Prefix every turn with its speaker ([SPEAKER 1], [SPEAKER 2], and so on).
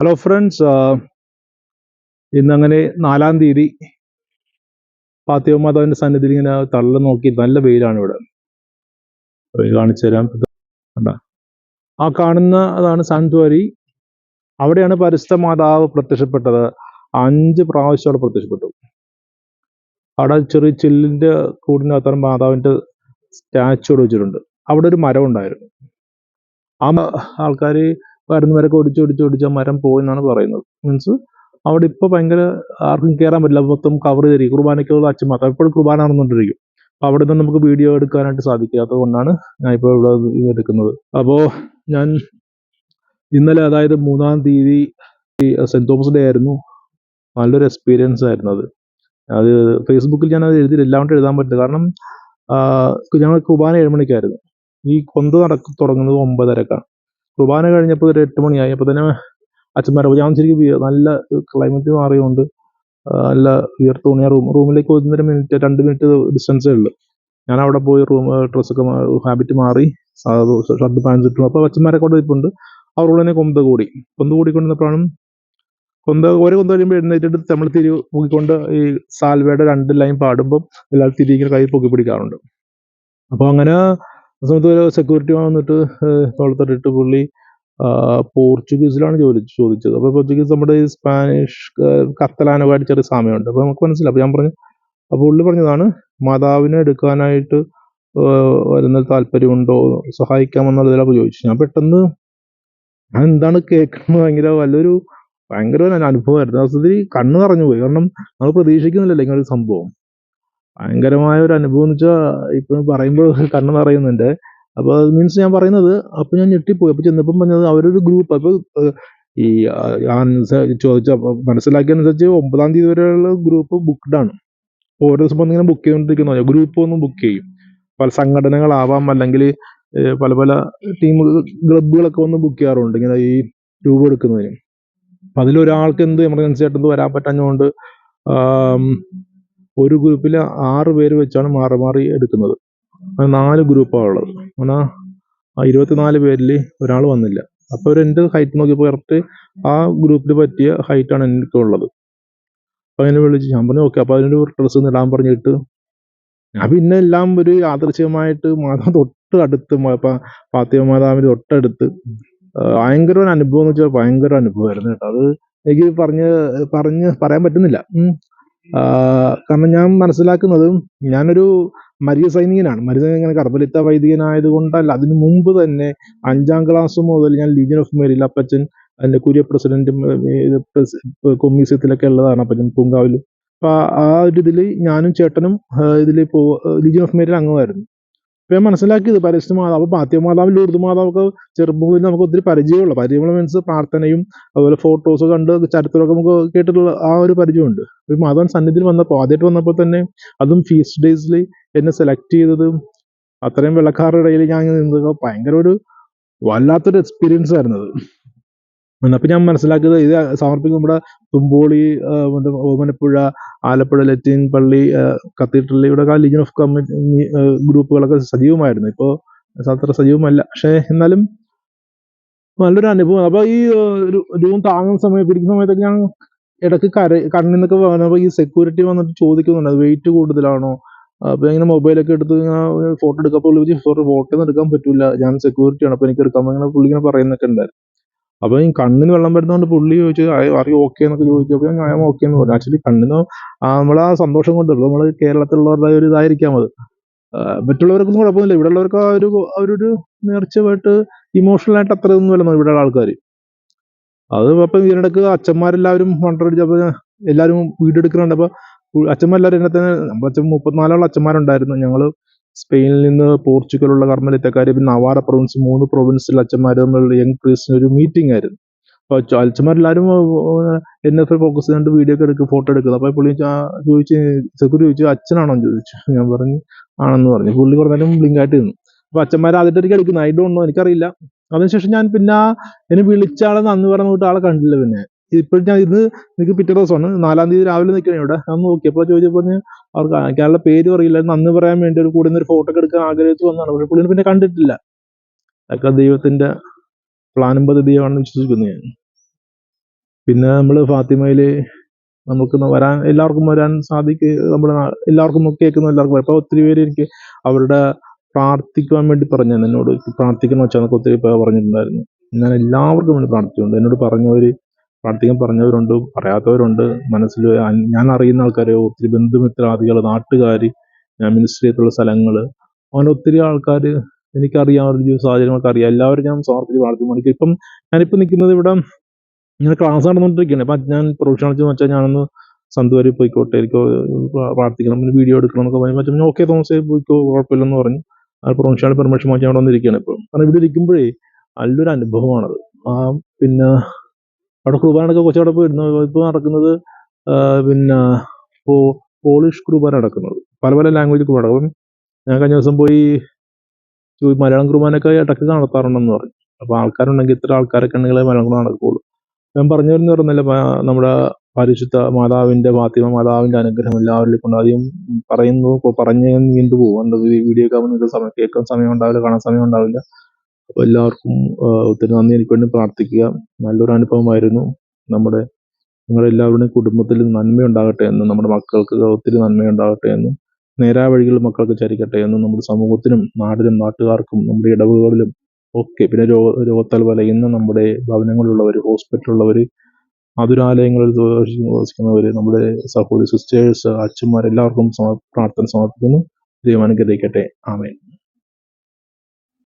[SPEAKER 1] Hello friends ഇന്നങ്ങനെ നാലാം തീയതി ഫാത്തിമ മാതാവിന്റെ സന്നിധിയിൽ ഇങ്ങനെ തള്ളു നോക്കി നല്ല വെയിലാണ് ഇവിടെ. കാണിച്ചു തരാം. ആ കാണുന്ന അതാണ് സാന്ത്വരി. അവിടെയാണ് പരിസ്ഥ മാതാവ് പ്രത്യക്ഷപ്പെട്ടത്. അഞ്ച് പ്രാവശ്യം അവിടെ പ്രത്യക്ഷപ്പെട്ടു. അവിടെ ചെറിയ ചില്ലിന്റെ കൂടിനകത്താണ് മാതാവിന്റെ സ്റ്റാച്ചു വെച്ചിട്ടുണ്ട്. അവിടെ ഒരു മരം ഉണ്ടായിരുന്നു ആ ആൾക്കാർ വരുന്നവരൊക്കെ ഒടിച്ച് ഒടിച്ച് ഒടിച്ച് ആ മരം പോയി എന്നാണ് പറയുന്നത്. മീൻസ് അവിടെ ഇപ്പൊ ഭയങ്കര ആർക്കും കയറാൻ പറ്റില്ല. മൊത്തം കവർ ചെയ്തിരിക്കും കുർബാനയ്ക്കുള്ള മാത്രം ഇപ്പോൾ കുർബാന നടന്നുകൊണ്ടിരിക്കും. അപ്പൊ അവിടെ നിന്ന് നമുക്ക് വീഡിയോ എടുക്കാനായിട്ട് സാധിക്കാത്തത് കൊണ്ടാണ് ഞാൻ ഇപ്പോൾ ഇവിടെ എടുക്കുന്നത്. അപ്പോൾ ഞാൻ ഇന്നലെ അതായത് മൂന്നാം തീയതി സെന്റ് തോമസ് ഡേ ആയിരുന്നു. നല്ലൊരു എക്സ്പീരിയൻസ് ആയിരുന്നു അത്. അത് ഫേസ്ബുക്കിൽ ഞാൻ അത് എഴുതി എല്ലാം കൊണ്ട് എഴുതാൻ പറ്റില്ല. കാരണം ഞങ്ങൾ കുർബാന ഏഴ് മണിക്കായിരുന്നു. ഈ കൊന്ത നടക്ക തുടങ്ങുന്നത് ഒമ്പതരക്കാണ്. കുർബാന കഴിഞ്ഞപ്പോൾ ഒരു എട്ട് മണിയായി. അപ്പോൾ തന്നെ അച്ഛന്മാരെ ഞാൻ ശരിക്കും നല്ല ക്ലൈമറ്റ് മാറിയുണ്ട് നല്ല വിയർത്ത് തോന്നി റൂം റൂമിലേക്ക് ഒന്നര മിനിറ്റ് രണ്ട് മിനിറ്റ് ഡിസ്റ്റൻസേ ഉള്ളൂ. ഞാൻ അവിടെ പോയി റൂം ഡ്രസ്സൊക്കെ ഹാബിറ്റ് മാറി ഷർട്ട് പാൻസ് ഇട്ടു. അപ്പോൾ അച്ഛന്മാരെ കൊണ്ട് ഇപ്പുണ്ട് അവർ തന്നെ കൊന്ത കൂടി. കൊന്ത കൂടിക്കൊണ്ടിരുന്നപ്പോഴാണ് കൊന്ത ഓരോ കൊന്ത കഴിയുമ്പോൾ എഴുന്നേറ്റിട്ട് നമ്മൾ തിരി പൊക്കിക്കൊണ്ട് ഈ സാൽവയുടെ രണ്ട് ലൈൻ പാടുമ്പം എല്ലാവരും തിരികെ കൈ പൊക്കി പിടിക്കാറുണ്ട്. അപ്പോൾ അങ്ങനെ ആ സമയത്ത് ഒരു സെക്യൂരിറ്റി വന്നിട്ട് തോളത്തട്ടിട്ട് പുള്ളി പോർച്ചുഗീസിലാണ് ജോലി ചോദിച്ചത്. അപ്പോൾ പോർച്ചുഗീസ് നമ്മുടെ ഈ സ്പാനിഷ് കത്തലാനുമായിട്ട് ചെറിയ സാമ്യമുണ്ട്. അപ്പോൾ നമുക്ക് മനസ്സിലായി. അപ്പോൾ ഞാൻ പറഞ്ഞു അപ്പോൾ പുള്ളി പറഞ്ഞതാണ് മാതാവിനെ എടുക്കാനായിട്ട് വരുന്ന താല്പര്യമുണ്ടോ? സഹായിക്കാമെന്നുള്ളതിലപ്പോൾ ചോദിച്ചു ഞാൻ പെട്ടെന്ന് എന്താണ് കേൾക്കുന്നത്? ഭയങ്കര വല്ലൊരു ഭയങ്കര അനുഭവമായിരുന്നു. അവസരത്തിൽ കണ്ണ് നിറഞ്ഞു പോയി കാരണം നമ്മൾ പ്രതീക്ഷിക്കുന്നില്ലല്ലോ ഇങ്ങനെ ഒരു സംഭവം. ഭയങ്കരമായ ഒരു അനുഭവം എന്ന് വെച്ചാൽ ഇപ്പൊ പറയുമ്പോൾ കണ്ണ് നിറയുന്നുണ്ട്. അപ്പൊ അത് മീൻസ് ഞാൻ പറയുന്നത് അപ്പൊ ഞാൻ ഞെട്ടിപ്പോയി. അപ്പൊ ചെന്നപ്പം പറഞ്ഞത് അവരൊരു ഗ്രൂപ്പ് അപ്പൊ ഈ ചോദിച്ച മനസ്സിലാക്കിയതനുസരിച്ച് ഒമ്പതാം തീയതി വരെയുള്ള ഗ്രൂപ്പ് ബുക്ക്ഡ് ആണ്. ഓരോ ദിവസം ഇങ്ങനെ ബുക്ക് ചെയ്തുകൊണ്ടിരിക്കുന്ന ഗ്രൂപ്പ് ഒന്ന് ബുക്ക് ചെയ്യും. പല സംഘടനകളാവാം അല്ലെങ്കിൽ പല പല ടീം ക്ലബുകളൊക്കെ വന്ന് ബുക്ക് ചെയ്യാറുണ്ട്. ഇങ്ങനെ ഈ രൂപ എടുക്കുന്നതിന്. അപ്പൊ അതിലൊരാൾക്ക് എന്ത് എമർജൻസി ആയിട്ട് എന്ത് വരാൻ പറ്റാഞ്ഞുകൊണ്ട് ആം, ഒരു ഗ്രൂപ്പിൽ ആറ് പേര് വെച്ചാണ് മാറി മാറി എടുക്കുന്നത്. അങ്ങനെ നാല് ഗ്രൂപ്പാണ് ഉള്ളത്. അങ്ങനെ ആ ഇരുപത്തിനാല് പേരിൽ ഒരാൾ വന്നില്ല. അപ്പോൾ ഒരു എന്റെ ഹൈറ്റ് നോക്കിയപ്പോൾ കറക്റ്റ് ആ ഗ്രൂപ്പിൽ പറ്റിയ ഹൈറ്റാണ് എനിക്ക് ഉള്ളത്. അപ്പോൾ അതിനെ വിളിച്ച് ഞാൻ പറഞ്ഞു ഓക്കെ അപ്പോൾ അതിനൊരു ഡ്രസ്സ് ഇടാൻ പറഞ്ഞിട്ട്. ഞാൻ പിന്നെ എല്ലാം ഒരു യാദൃശ്ചികമായിട്ട് മാതാവ് തൊട്ട് അടുത്ത് പാത്തിയ മാതാവിന്റെ തൊട്ടടുത്ത് ഭയങ്കര ഒരു അനുഭവം എന്ന് വെച്ചാൽ ഭയങ്കര അനുഭവമായിരുന്നു കേട്ടോ. അത് എനിക്ക് പറഞ്ഞ് പറഞ്ഞ് പറയാൻ പറ്റുന്നില്ല. കാരണം ഞാൻ മനസ്സിലാക്കുന്നത് ഞാനൊരു മരിയ സൈനികനാണ്. മരിയ സൈനികൻ കർബലിത്ത വൈദികനായത് കൊണ്ടല്ല അതിനു മുമ്പ് തന്നെ അഞ്ചാം ക്ലാസ് മുതൽ ഞാൻ ലീജിയൻ ഓഫ് മേരിയിൽ അപ്പച്ചൻ അതിന്റെ കുര്യ പ്രസിഡന്റും കൊമ്മീസ്യത്തിലൊക്കെ ഉള്ളതാണ് അപ്പച്ചൻ പൂങ്കാവിൽ അപ്പൊ ആ- ഒരു ഇതിൽ ഞാനും ചേട്ടനും ഇതിൽ പോ ലീജിയൻ ഓഫ് മേരിൽ അംഗമായിരുന്നു. ഞാൻ മനസ്സിലാക്കിയത് പരിശുദ്ധ മാതാവ് പാത്യ മാതാവ് ലൂർദ് മാതാവൊക്കെ ചെറുപ്പം മുതൽ നമുക്ക് ഒത്തിരി പരിചയമുള്ള പരിചയമുള്ള മീൻസ് പ്രാർത്ഥനയും അതുപോലെ ഫോട്ടോസ് കണ്ട് ചരിത്രമൊക്കെ നമുക്ക് കേട്ടിട്ടുള്ള ആ ഒരു പരിചയമുണ്ട്. ഒരു മാതാവൻ സന്നിധിയിൽ വന്നപ്പോൾ ആദ്യമായിട്ട് വന്നപ്പോൾ തന്നെ അതും ഫീസ്റ്റ് ഡേയ്സിൽ എന്നെ സെലക്ട് ചെയ്തത്. അത്രയും വെള്ളക്കാരുടെ ഇടയിൽ ഞാൻ നിന്നത്. ഭയങ്കര ഒരു വല്ലാത്തൊരു എക്സ്പീരിയൻസ് ആയിരുന്നു അത്. അപ്പൊ ഞാൻ മനസ്സിലാക്കിയത് ഇത് സമർപ്പിക്കും നമ്മുടെ തുമ്പോളി ഓമനപ്പുഴ ആലപ്പുഴ ലത്തീൻ പള്ളി കത്തീഡ്രൽ ഇവിടെ ലീഗൻ ഓഫ് കമ്മിറ്റി ഗ്രൂപ്പുകളൊക്കെ സജീവമായിരുന്നു. ഇപ്പോൾ അത്ര സജീവമല്ല. പക്ഷേ എന്നാലും നല്ലൊരു അനുഭവം. അപ്പൊ ഈ രൂപം താങ്ങുന്ന സമയത്ത് പിടിക്കുന്ന സമയത്തൊക്കെ ഞാൻ ഇടയ്ക്ക് കര കണ്ണിൽ നിന്നൊക്കെ വന്നപ്പോൾ ഈ സെക്യൂരിറ്റി വന്നിട്ട് ചോദിക്കുന്നുണ്ട്. വെയിറ്റ് കൂടുതലാണോ? അപ്പോൾ ഇങ്ങനെ മൊബൈലൊക്കെ എടുത്ത് ഇങ്ങനെ ഫോട്ടോ എടുക്കാൻ പുള്ളി ചോദിച്ചു ഫോട്ടോ ഒന്നും എടുക്കാൻ പറ്റില്ല ഞാൻ സെക്യൂരിറ്റി ആണ്. അപ്പൊ എനിക്ക് എടുക്കാൻ ഇങ്ങനെ പുള്ളി ഇങ്ങനെ പറയുന്നൊക്കെ ഉണ്ടായിരുന്നു. അപ്പൊ ഈ കണ്ണിന് വെള്ളം വരുന്നതുകൊണ്ട് പുള്ളി ചോദിച്ചു അറിയോ ഓക്കെ എന്നൊക്കെ ചോദിച്ചപ്പോൾ ഞാൻ ഓക്കെ എന്ന് പറഞ്ഞു. ആക്ച്വലി കണ്ണിന് നമ്മളെ സന്തോഷം കൊണ്ടുള്ളൂ നമ്മൾ കേരളത്തിലുള്ളവരുടെ ഒരു ഇതായിരിക്കാം അത്. മറ്റുള്ളവർക്കൊന്നും കുഴപ്പമൊന്നുമില്ല. ഇവിടെ ഉള്ളവർക്ക് ആ ഒരു അവരൊരു നേർച്ചയായിട്ട് ഇമോഷണൽ ആയിട്ട് അത്ര ഒന്നുമല്ല ഇവിടെ ഉള്ള ആൾക്കാർ അത് അപ്പം ഇതിനിടക്ക് അച്ഛന്മാരെല്ലാവരും വണ്ടടിച്ചപ്പോൾ എല്ലാവരും വീഡിയോ എടുക്കുന്നുണ്ട് അപ്പൊ ഉ- അച്ഛന്മാരെല്ലാവരും തന്നെ നമ്മുടെ അച്ഛൻ മുപ്പത്തിനാലോളം അച്ഛന്മാരുണ്ടായിരുന്നു. ഞങ്ങൾ സ്പെയിനിൽ നിന്ന് പോർച്ചുഗലുള്ള കർമ്മലിത്തക്കാർ പിന്നെ നവാറ പ്രൊവിൻസ് മൂന്ന് പ്രൊവിൻസിലെ അച്ഛന്മാർ തമ്മിലുള്ള യങ് പ്രീസിന് ഒരു മീറ്റിംഗ് ആയിരുന്നു. അപ്പോൾ അച്ഛ- അച്ഛന്മാരെല്ലാവരും എഫ് ഫോക്കസ് ചെയ്തുകൊണ്ട് വീഡിയോ ഒക്കെ എടുക്കും ഫോട്ടോ എടുക്കുന്നത്. അപ്പോൾ പുള്ളി ചോദിച്ചു സെക്യൂരിറ്റി ചോദിച്ചു അച്ഛനാണോ? എന്ന് ചോദിച്ചു. ഞാൻ പറഞ്ഞു ആണെന്ന് പറഞ്ഞു. പുള്ളി കുറഞ്ഞാലും ബ്ലിങ്ക് ആയിട്ട് നിന്നു. അപ്പൊ അച്ഛന്മാർ ആദ്യമായിട്ട് എടുക്കുന്നു ഐ ഡോണ്ട് നോ എനിക്കറിയില്ല. അതിനുശേഷം ഞാൻ പിന്നെ എന്നെ വിളിച്ചാളെന്ന് അന്ന് പറഞ്ഞ പറഞ്ഞു ആളെ കണ്ടില്ല പിന്നെ. ഇപ്പോഴും ഞാൻ ഇന്ന് എനിക്ക് പിറ്റേ ദിവസമാണ്. നാലാം തീയതി രാവിലെ നിൽക്കണേ ഇവിടെ. ഞാൻ നോക്കിയപ്പോൾ ചോദിച്ചപ്പോൾ അവർക്ക് അയാളുടെ പേര് അറിയില്ല നന്ദി പറയാൻ വേണ്ടി ഒരു കൂടെ ഒരു ഫോട്ടോ എടുക്കാൻ ആഗ്രഹിച്ചു വന്നതാണ്. പക്ഷെ പുള്ളിനെ പിന്നെ കണ്ടിട്ടില്ല. അതൊക്കെ ദൈവത്തിന്റെ പ്ലാനും പദ്ധതിയാണെന്ന് വിശ്വസിക്കുന്നു ഞാൻ. പിന്നെ നമ്മൾ ഫാത്തിമയിൽ നമുക്ക് വരാൻ എല്ലാവർക്കും വരാൻ സാധിക്കും നമ്മുടെ എല്ലാവർക്കും കേൾക്കുന്ന എല്ലാവർക്കും ഇപ്പോൾ ഒത്തിരി പേര് എനിക്ക് അവരുടെ പ്രാർത്ഥിക്കുവാൻ വേണ്ടി പറഞ്ഞു. എന്നോട് പ്രാർത്ഥിക്കണം വെച്ചാൽ ഒത്തിരി പേർ പറഞ്ഞിട്ടുണ്ടായിരുന്നു. ഞാൻ എല്ലാവർക്കും വേണ്ടി പ്രാർത്ഥിച്ചിട്ടുണ്ട് എന്നോട് പറഞ്ഞവർ പ്രാർത്ഥിക്കാൻ പറഞ്ഞവരുണ്ട് പറയാത്തവരുണ്ട്. മനസ്സിൽ ഞാൻ അറിയുന്ന ആൾക്കാർ ഒത്തിരി ബന്ധുമിത്രാദികൾ നാട്ടുകാർ ഞാൻ മിനിസ്റ്റർ ചെയ്തിട്ടുള്ള സ്ഥലങ്ങൾ അങ്ങനെ ഒത്തിരി ആൾക്കാർ എനിക്കറിയാവുന്ന ജീവിത സാഹചര്യങ്ങളൊക്കെ അറിയാം. എല്ലാവരും ഞാൻ സമർപ്പിച്ച് പ്രാർത്ഥിക്കും എനിക്ക് ഇപ്പം ഞാനിപ്പോൾ നിൽക്കുന്നത് ഇവിടെ ഇങ്ങനെ ക്ലാസ് നടന്നുകൊണ്ടിരിക്കുകയാണ്. അപ്പം ഞാൻ പ്രൊഫഷണൽ എന്ന് വെച്ചാൽ ഞാനൊന്ന് സന്തുവരി പോയിക്കോട്ടെ എനിക്ക് പ്രാർത്ഥിക്കണം പിന്നെ വീഡിയോ എടുക്കണം എന്നൊക്കെ പറഞ്ഞു പറ്റും ഓക്കെ തോമസേ പോയിക്കോ കുഴപ്പമില്ലെന്ന് പറഞ്ഞു. ആ പ്രൊഫഷണൽ പെർമിഷൻ വാങ്ങിച്ച് അവിടെ വന്നിരിക്കുകയാണ് ഇപ്പോൾ കാരണം ഇവിടെ ഇരിക്കുമ്പോഴേ നല്ലൊരു അനുഭവമാണത്. ആ പിന്നെ അവിടെ കുർബാനടക്കം കൊച്ചവിടെ പോയിരുന്നു ഇപ്പോൾ നടക്കുന്നത് പിന്നെ പോ- പോളിഷ് കുർബാന നടക്കുന്നത്. പല പല ലാംഗ്വേജ് കുർബാന അപ്പം ഞാൻ കഴിഞ്ഞ ദിവസം പോയി മലയാളം കുർബാനൊക്കെ ഇടയ്ക്ക് നടത്താറുണ്ടെന്ന് പറഞ്ഞു. അപ്പോൾ ആൾക്കാരുണ്ടെങ്കിൽ ഇത്ര ആൾക്കാരൊക്കെ ഉണ്ടെങ്കിൽ മലയാളം കുർബാന നടക്കുകയുള്ളൂ. ഞാൻ പറഞ്ഞു വരുന്ന പറഞ്ഞില്ല നമ്മുടെ പരിശുദ്ധ മാതാവിന്റെ ഫാത്തിമ മാതാവിന്റെ അനുഗ്രഹം എല്ലാവരിലും കൊണ്ട് ആദ്യം പറയുന്നു പറഞ്ഞു നീണ്ടു പോകും വീഡിയോ കാണുന്ന സമയം കേൾക്കാൻ സമയം ഉണ്ടാവില്ല കാണാൻ സമയം ഉണ്ടാവില്ല. എല്ലാവർക്കും ഒത്തിരി നന്ദി. എനിക്ക് വേണ്ടി പ്രാർത്ഥിക്കുക. നല്ലൊരു അനുഭവമായിരുന്നു നമ്മുടെ നിങ്ങളെല്ലാവരുടെയും കുടുംബത്തിൽ നന്മയുണ്ടാകട്ടെ എന്നും നമ്മുടെ മക്കൾക്ക് ഒത്തിരി നന്മയുണ്ടാകട്ടെ എന്നും നേരായ വഴികൾ മക്കൾക്ക് ചരിക്കട്ടെ എന്നും നമ്മുടെ സമൂഹത്തിനും നാടിനും നാട്ടുകാർക്കും നമ്മുടെ ഇടവുകളിലും ഒക്കെ പിന്നെ രോഗ രോഗത്താൽ വലയുന്ന നമ്മുടെ ഭവനങ്ങളിലുള്ളവർ ഹോസ്പിറ്റലുള്ളവർ ആതുരാലയങ്ങളിൽ താമസിക്കുന്നവർ നമ്മുടെ സഹോദരി സിസ്റ്റേഴ്സ് അച്ഛന്മാർ എല്ലാവർക്കും സമ- പ്രാർത്ഥന സമർപ്പിക്കുന്നു. ദൈവം അനുഗ്രഹിക്കട്ടെ. ആമേൻ.